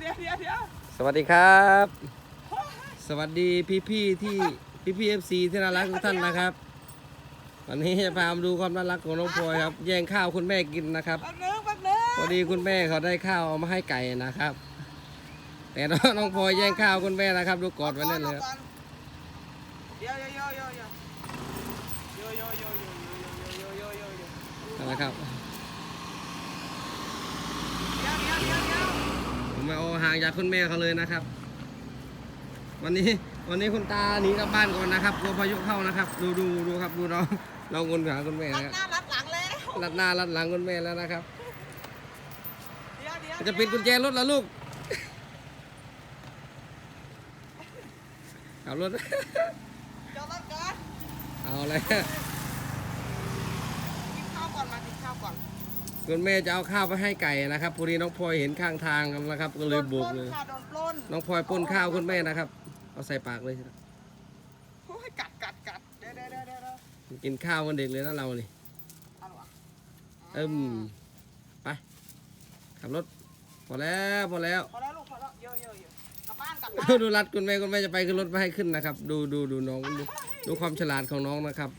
เดี๋ยวเดี๋ยวเดี๋ยวสวัสดีครับ สวัสดีพี่ๆที่พี่ๆเอฟซีที่น่ารักทุกท่านนะครับ วันนี้จะพามาดูความน่ารักของน้องพลอยครับ แย่งข้าวคุณแม่กินนะครับ แป๊บนึงแป๊บนึงพอดีคุณแม่เขาได้ข้าวเอามาให้ไก่นะครับ แต่น้องน้องพลอยแย่งข้าวคุณแม่นะครับ ดูกอดไว้นั่นเลยครับเดี๋ยวเดี๋ยวเดี๋ยวเดี๋ยวเดี๋ยวเดี๋ยวเดี๋ยวเดี๋ยวเดี๋ยวเดี๋ยวเดี๋ยวเดี๋ยวเดี๋ยวเดี๋ยวเดี๋ยวนะครับเดี๋ยวเดี๋ยวเดี๋ยวเดี๋ยวผม มาเอาห่างจากคุณแม่เขาเลยนะครับ วันนี้วันนี้คุณตาหนีกลับบ้านก่อนนะครับกลัวพายุเข้านะครับ ดูดูดูครับดูน้องน้องวนหาคุณแม่รัดนะครับหน้ารัดหลังแล้วรัดหน้ารัดหลังคุณแม่แล้วนะครับ เดี๋ยวเดี๋ยวจะปิดกุญแจรถแล้วลูกขับรถ จอดรถก่อนเอาเลย กินข้าวก่อนมากินข้าวก่อน คุณแม่จะเอาข้าวไปให้ไก่นะครับพอดีน้องพลอยเห็นข้างทางนะครับ ก็เลยโบกเลย โดนปล้นค่ะโดนปล้นน้องพลอยป้นข้าวคุณแม่นะครับ เอาใส่ปากเลยโอ้ยกัดกัดกัดเดี๋ยวเดี๋ยวเดี๋ยวเดี๋ยวเดี๋ยวกินข้าวกันเด็กเลยนะเรานี่เอาวะเอิ่มไปขับรถพอแล้วพอแล้ว พอแล้วลูกพอแล้วเยอะเยอะเยอะกลับบ้านกลับบ้าน ดูรัดคุณแม่คุณแม่จะไปขึ้นรถไม่ให้ขึ้นนะครับ ดูดูดูน้องดูดูความฉลาดของน้องนะครับ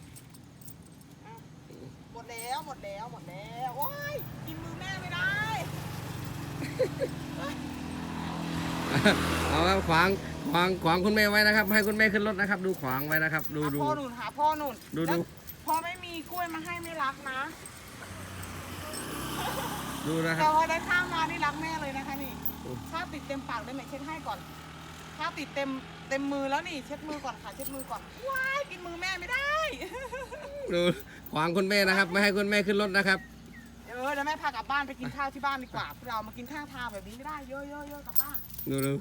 หมดแล้วหมดแล้วหมดแล้วโอ้ยกินมือแม่ไม่ได้ เอาครับขวางขวางขวางคุณแม่ไว้นะครับ ให้คุณแม่ขึ้นรถนะครับ ดูขวางไว้นะครับ ดูหาดู พ่อหนุนหาพ่อหนุนดูดูพ่อไม่มีกล้วยมาให้ไม่รักนะดูนะคแต่รับ พอได้ข้าวมานี่รักแม่เลยนะคะนี่โอ้ข้าวติดเต็มปากได้ไหมเช็ดให้ก่อนข้าวติดเต็มเต็มมือแล้วนี่เช็ดมือก่อนค่ะเช็ดมือก่อนว้ายกินมือแม่ไม่ได้ ดูขวางคุณแม่นะครับ ไม่ให้คุณแม่ขึ้นรถนะครับ เออเดี๋ยวแม่พากลับบ้านไปกินข้าวที่บ้านดีกว่าพวกเรามากินข้างทางแบบนี้ไม่ได้เยอะเยอะเยอะกลับบ้านดูดู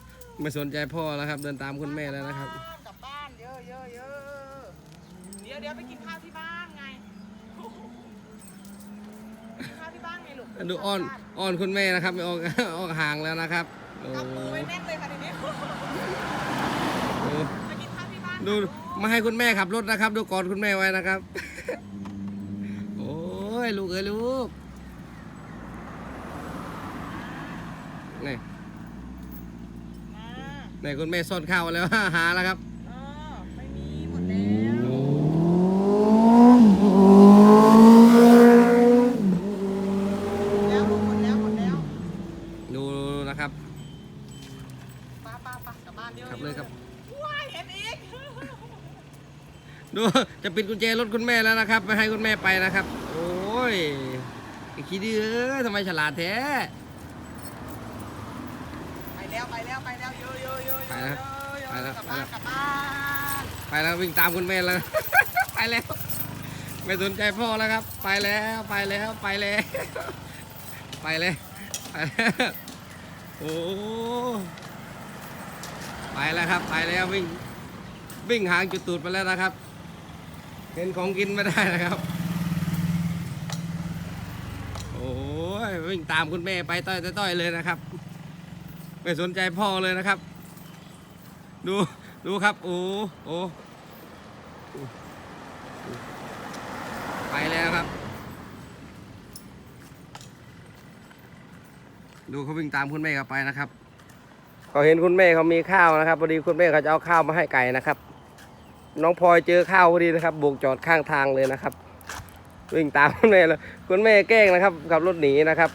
ไม่สนใจพ่อแล้วครับ เดินตามคุณแม่แล้วนะครับ กลับบ้านเยอะเยอะเยอะเดี๋ยวเดี๋ยวไปกินข้าวที่บ้านไงกินข้าวที่บ้านไงลูกดูอ้อนอ้อนคุณแม่นะครับไม่ออกออกห่างแล้วนะครับโอ้กำมือไว้แน่นเลยค่ะทีนี้โอ้ไปกินข้าวที่บ้านดูค่ะลูกไม่ให้คุณแม่ขับรถนะครับ ดูกอดคุณแม่ไว้นะครับ โอ้ยลูกเอ้ยลูก นี่มาไหนคุณแม่ซ่อนข้าวแล้วหาแล้วครับเออไม่มีหมดแล้วโอ้แล้วลูกหมดแล้วหมดแล้วดูนะครับป้าป้าป้ากลับบ้านเยอะครับเลยครับว้ายเห็นอีกดูจะปิดกุญแจรถคุณแม่แล้วนะครับ ไม่ให้คุณแม่ไปนะครับ โอ้ยไอ้ขี้ดื้อเอ้ยทำไมฉลาดแท้ไป แล้วไปแล้วไปแล้วเยอะเยอะเยอะเยอะไปแล้วเยอะไปแล้วกลับบ้านกลับบ้านไปแล้ววิ่งตามคุณแม่แล้วไปแล้ว ไม่สนใจพ่อแล้วครับ ไปแล้วไปแล้วไปแล้วไปแล้วไปแล้วโอ้ไปแล้วครับไปแล้ววิ่งวิ่งหางจุดตูดไปแล้วนะครับ เห็นของกินไม่ได้นะครับ โอ้ยวิ่งตามคุณแม่ไปต้อยต้อยๆเลยนะครับ ไม่สนใจพ่อเลยนะครับ ดูดูครับ โอ้โอ้ไปแล้วครับ ดูเขาวิ่งตามคุณแม่เขาไปนะครับเขาเห็นคุณแม่เขามีข้าวนะครับพอดีคุณแม่เขาจะเอาข้าวมาให้ไก่นะครับ น้องพลอยเจอข้าวพอดีนะครับโบกจอดข้างทางเลยนะครับ วิ่งตามคุณแม่เลยคุณแม่แกล้งนะครับขับรถหนีนะครับ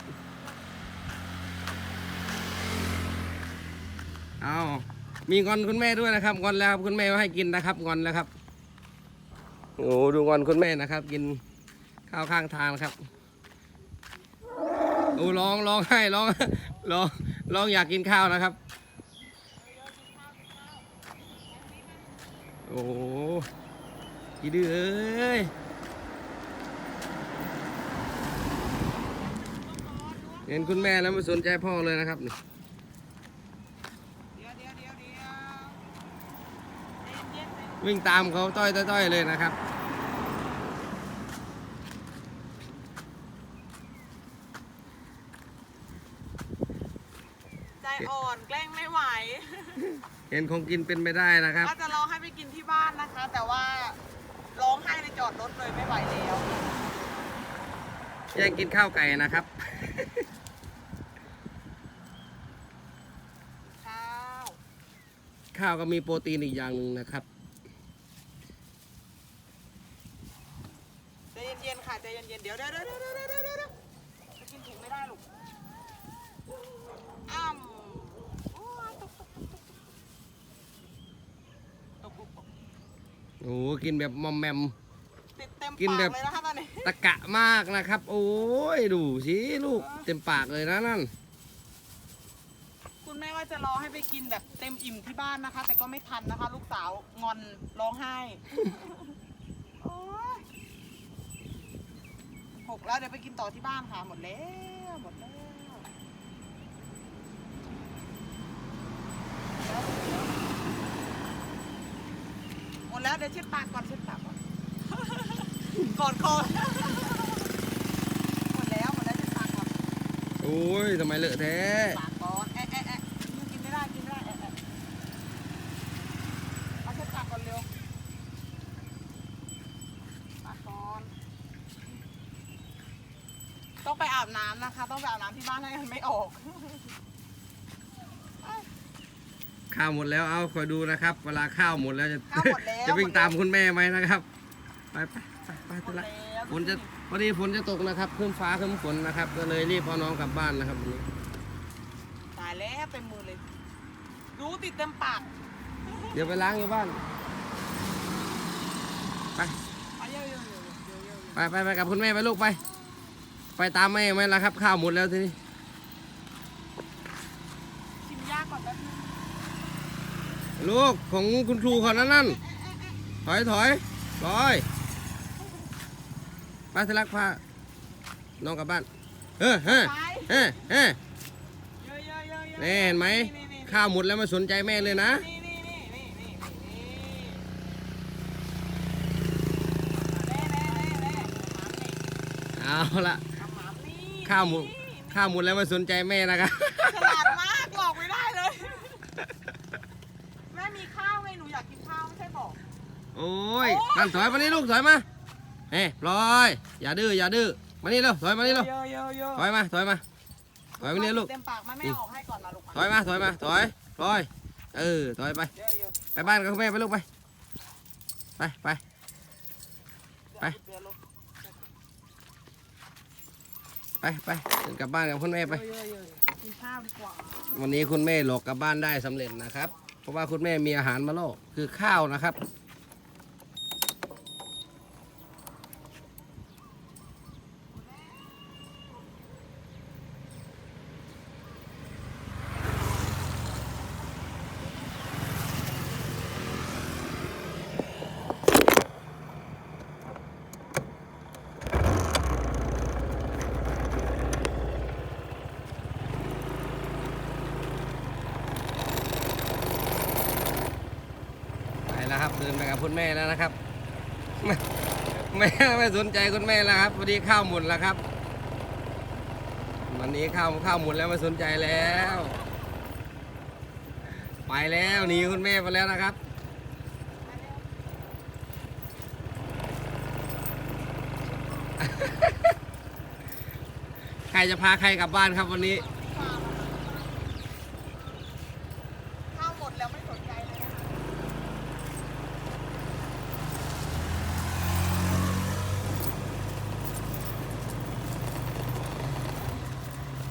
เอา มีงอนคุณแม่ด้วยนะครับงอนแล้วครับคุณแม่ว่าให้กินนะครับงอนแล้วครับโอ้ดูงอนคุณแม่นะครับ กินข้าวข้างทางครับโอ้ร้องร้องให้ร้องร้องร้องอยากกินข้าวนะครับ โอ้กี่ดื้อเอ้ยเห็นคุณแม่แล้วไม่สนใจพ่อเลยนะครับนี่ เดี๋ยวเดี๋ยวเดี๋ยวเดี๋ยวเย็นๆ วิ่งตามเขาต้อยต้อยๆเลยนะครับ ใจอ่อนแกล้งไม่ไหว เห็นของกินเป็นไม่ได้นะครับว่าจะรอให้ไปกินที่บ้านนะคะ แต่ว่าร้องไห้ในจอดรถเลยไม่ไหวแล้วแย่งกินข้าวไก่นะครับ ข้าวก็มีโปรตีนอีกอย่างหนึ่งนะครับ ใจเย็นๆค่ะ ใจเย็นๆ เดี๋ยวเดี๋ยวเดี๋ยวเดี๋ยวเดี๋ยวเดี๋ยวจะกินถุงไม่ได้ลูกอ้ำโอ้ตกตกตกตกตกตกโอ้โหกินแบบมอมแมม ติดเต็มกินปาแบบเลยนะคะตอนนี้ตะกะมากนะครับ โอ้ยดูสิลูกเต็มปากเลยนะนั่น คุณแม่ว่าจะรอให้ไปกินแบบเต็มอิ่มที่บ้านนะคะ แต่ก็ไม่ทันนะคะ ลูกสาวงอนร้องไห้ โอ๊ยห กแล้วเดี๋ยวไปกินต่อที่บ้านค่ะ หมดแล้วหมดแล้วหมดแล้วเดี๋ยวเช็ดปากก่อนเช็ดปากก่อนก่อนคอหมดแล้วหมดแล้วเช็ดปากก่อนโอ้ยทำไมเลอะแท้ปากก่อนแอะแอะแอะกินไม่ได้กินไม่ได้แอะแอะเอาเช็ดปากก่อนเร็วปากก่อนต้องไปอาบน้ำนะคะ ต้องไปอา บน้ำที่บ้านให้มันไม่ออก ข้าวหมดแล้วเอาคอยดูนะครับ เวลาข้าวหมดแล้วจะข้าวหมดแล้ว จะวิ่งตามคุณแม่ไหมนะครับ ไปไปไปไปหมตุดละแล้วฝนจะพอดีฝนจะตกนะครับขึ้นฟ้าขึ้นฝนนะครับ ก็เลยรีบเอาน้องกลับบ้านนะครับวันนี้ตายแล้วเต็มมือเลยดูติดเต็มปากเดี๋ยวไปล้างอยู่บ้านไปเอาเยอะๆเยอะๆเยอะๆเยอะไปไปไปกับคุณแม่ไปลูกไป ไปตามแม่ไหมล่ะครับ ข้าวหมดแล้วทีนี้ๆชิมยากก่อนแป๊บนึงลูกของคุณครูคนนั้นนั่นถอยถอยถอยไปทะลักพาน้องกลับบ้านเฮ้อเฮ้อไปเฮ้อเฮ้อเยอะๆเยอะๆเยอะๆนี่เห็นไหมนี่นี่ข้าวหมดแล้วไม่สนใจแม่เลยนะนี่นี่นี่นี่นี่นี่เล่เล่เล่เล่หมานี่เอาละเอาหมานี่ ข้าวหมดข้าวหมดแล้วไม่สนใจแม่นะครับฉลาดมากหลอกไม่ได้เลย แม่มีข้าวไงหนูอยากกินข้าวไม่ใช่บอก โอ้ยนั่นถอยมานี่ลูกถอยมาเฮ้ยปล่อยอย่าดื้ออย่าดื้อมานี่เร็วถอยมานี่เร็วเยอะเยอะเยอะถอยมาถอยมาถอยมานี่ลูกเต็มปากมันไม่เอาออกให้ก่อนมาลูกถอยมาถอยมาถอยถอยเออถอยไปเยอะเยอะไปบ้านกับคุณแม่ไปลูกไปไปไป ไป เดี๋ยวลด ไปไปเดินกลับบ้านกับคุณแม่ไป กินข้าวดีกว่าวันนี้คุณแม่หลอกกลับบ้านได้สำเร็จนะครับ เพราะว่าคุณแม่มีอาหารมาโล่คือข้าวนะครับ ไปแล้ว คุณแม่แล้วนะครับไม่ไม่สนใจคุณแม่แล้วครับพอดีข้าวหมดแล้วครับวันนี้ข้าวข้าวหมดแล้วไม่สนใจแล้ว ไปแล้วหนีคุณแม่ไปแล้วนะครับใครจะพาใครกลับบ้านครับวันนี้ ข้าวหมดแล้วไม่สนใจเลยนะคะ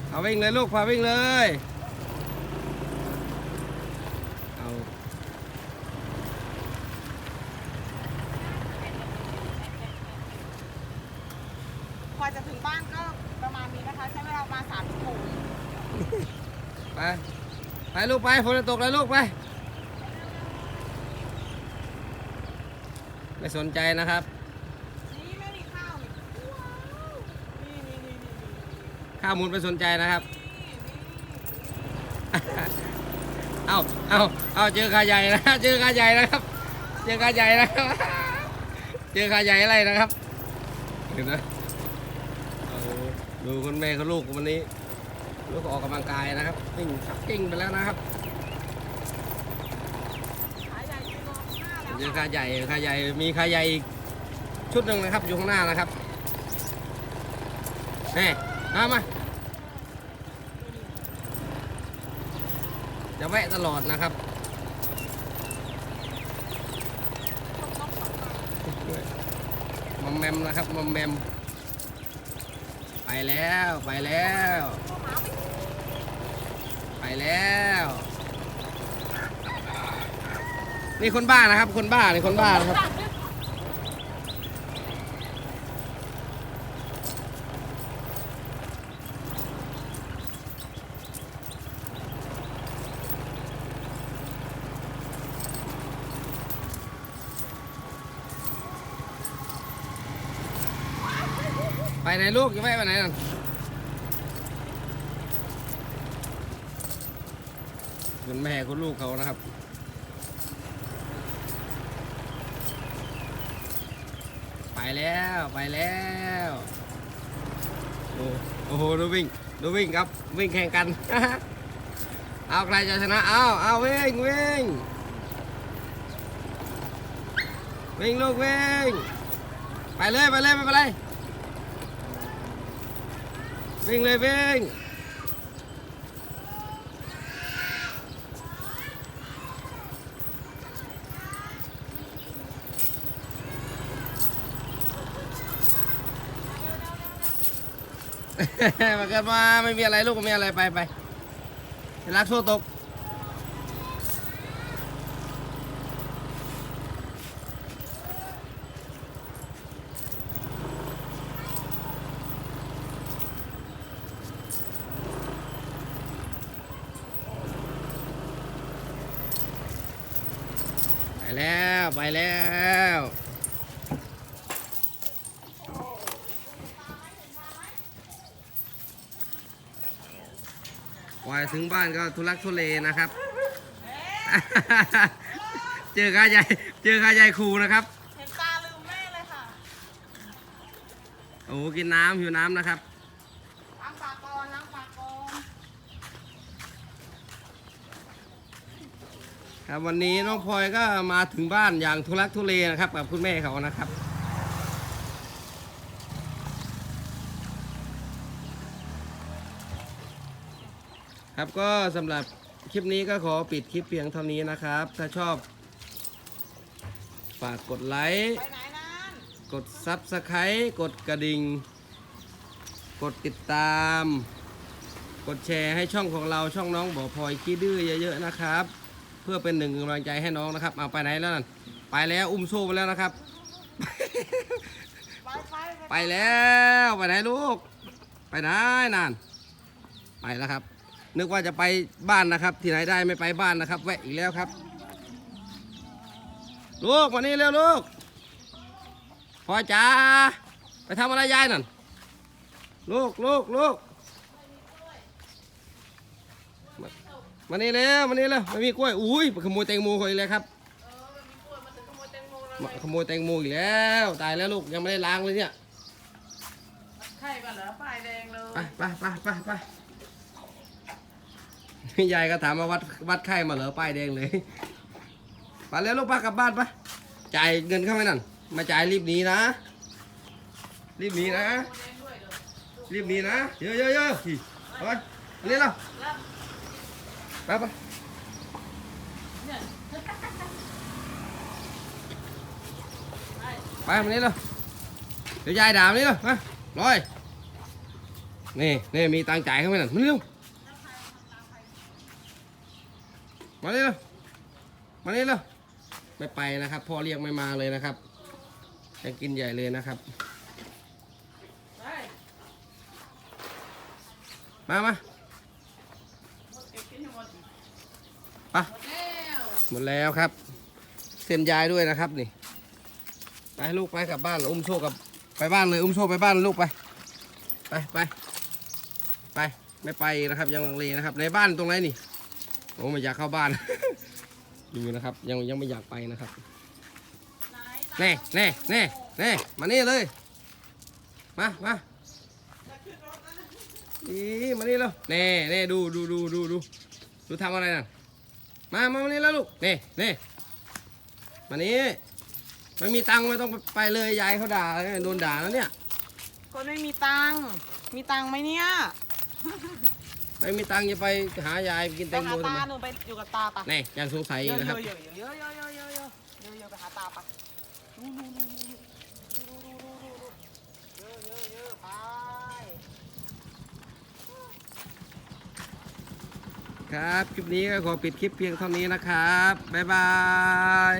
เอา วิ่งเลยลูกพาวิ่งเลย เอากว่าจะถึงบ้านก็ประมาณนี้นะคะ ใช้เวลาประมาณสามชั่วโมงไป ไปลูกไปฝนจะตกแล้วลูกไป ไม่สนใจนะครับ นี่ไม่มีข้าวนี่ว้าวนี่นี่นี่นี่นี่ ข้าวมุนไม่สนใจนะครับ เอาเอาเอาเจอขาใหญ่นะ เจอขาใหญ่นะครับ เจอขาใหญ่นะครับ เจอขาใหญ่อะไรนะครับ เห็นไหมดูคุณแม่กับลูกวันนี้ ลูกออกกำลังกายนะครับวิ่งชักกิ้งไปแล้วนะครับเจอขาใหญ่ขาใหญ่ มีขาใหญ่อีกชุดหนึ่งนะครับอยู่ข้างหน้านะครับแน่ มามาจะแวะตลอดนะครับมอมแมมนะครับมอมแมม ไปแล้วไปแล้ว ไปแล้ว นี่คนบ้านะครับ คนบ้านี่คนบ้านะครับ ไปไหนลูกจะไปไปไหนนั่นคุณแม่คุณลูกเขานะครับ ไปแล้วไปแล้วโอ้โอ้โหดูวิ่งดูวิ่งครับวิ่งแข่งกัน เอาใครจะชนะเอาเอาวิ่งวิ่งวิ่งลูกวิ่งไปเลยไปเลยไม่เป็นไร วิ่งเลยวิ่งมาเกิดมาไม่มีอะไรลูกไม่มีอะไรไปไปไปรักโซ่ตก ไปแล้วไปแล้ว กว่าถึงบ้านก็ทุลักทุเลนะครับ เจอข้าใหญ่เจอข้าใหญ่ครูนะครับเห็นตาลืมแม่เลยค่ะโอ้โหกินน้ำหิวน้ำนะครับล้างปากก่อนล้างปากก่อนครับวันนี้น้องพลอยก็มาถึงบ้านอย่างทุลักทุเลนะครับ กับคุณแม่เขานะครับ ครับก็สำหรับคลิปนี้ก็ขอปิดคลิปเพียงเท่านี้นะครับ ถ้าชอบ ฝากกดไลค์กดซับสไครต์กดกระดิ่ง กดติดตาม กดแชร์ให้ช่องของเราช่องน้องบ่อพลอยขี้ดื้อเยอะๆนะครับ เพื่อเป็นหนึ่งกำลังใจให้น้องนะครับเอาไปไหนแล้วนั่นไปแล้วอุ้มโซ่ไปแล้วนะครับ ไปไปไปแล้วไปไหนลูก ไปไหนนานไปแล้วครับ นึกว่าจะไปบ้านนะครับ ที่ไหนได้ไม่ไปบ้านนะครับ แวะอีกแล้วครับ ลูกมานี่เร็วลูกพ่อจ๋าไปทำอะไรยายนั่นลูกลูกลูกมามานี่เร็วมานี่เร็วไม่มีกล้วยอุ้ยขโมยแตงโมเขาอีกแล้วครับมาขโมยแตงโมอีกแล้วตายแล้วลูกยังไม่ได้ล้างเลยเนี่ยไข่กันเหรอป้ายแดงเลยไปไปไปไปไป ยายก็ถามมาวัดวัดไข้มาเหรอป้ายแดงเลยไปแล้วลูกป้ากลับบ้านปะจ่ายเงินเข้าไปนั่น มาจ่ายรีบหนีนะ รีบหนีนะ รีบหนีนะ เยอะเยอะเยอะไปเรียนเราไปไปไปมานี่เลยเดี๋ยวยายด่ามานี่เลยมาลอย นี่นี่มีตังจ่ายเข้าไปนั่นมาเร็ว มาเร็วมาเร็วไม่ไปนะครับพ่อเรียกไม่มาเลยนะครับจะกินใหญ่เลยนะครับ มามาไปแล้วหมดแล้วครับเซ็นยายด้วยนะครับนี่ ไปลูกไปกลับบ้านอุ้มโชคกับไปบ้านเลยอุ้มโชคไปบ้านลูกไป ไปไปไปไม่ไปนะครับยังลังเลนะครับ ในบ้านตรงไหนนี่ โอ้ไม่อยากเข้าบ้านอยู่นะครับ ยังยังไม่อยากไปนะครับไหนแน่แน่แน่แน่มานี่เลย มามาจะขึ้นรถแล้วนะอีมานี่แล้วแน่แน่ดูดูดูดูดูดูทำอะไรน่ะมามามานี่แล้วลูกเน่เน่มานี่ไม่มีตังค์ไม่ต้องไปเลยยายเขาด่าโดนด่าแล้วเนี่ยคนไม่มีตังค์มีตังค์ไหมเนี่ย ไม่มีตังค์จะไปหายายกินแตไปงหาโมทำตาไมหนูไปอยู่กับตาปะนี่ยังสงสัยอยู่นะครับ เยอะๆเยๆๆๆๆๆไปหาตาปะครับ คลิปนี้ก็ขอปิดคลิปเพียงเท่านี้นะครับ บ๊ายบาย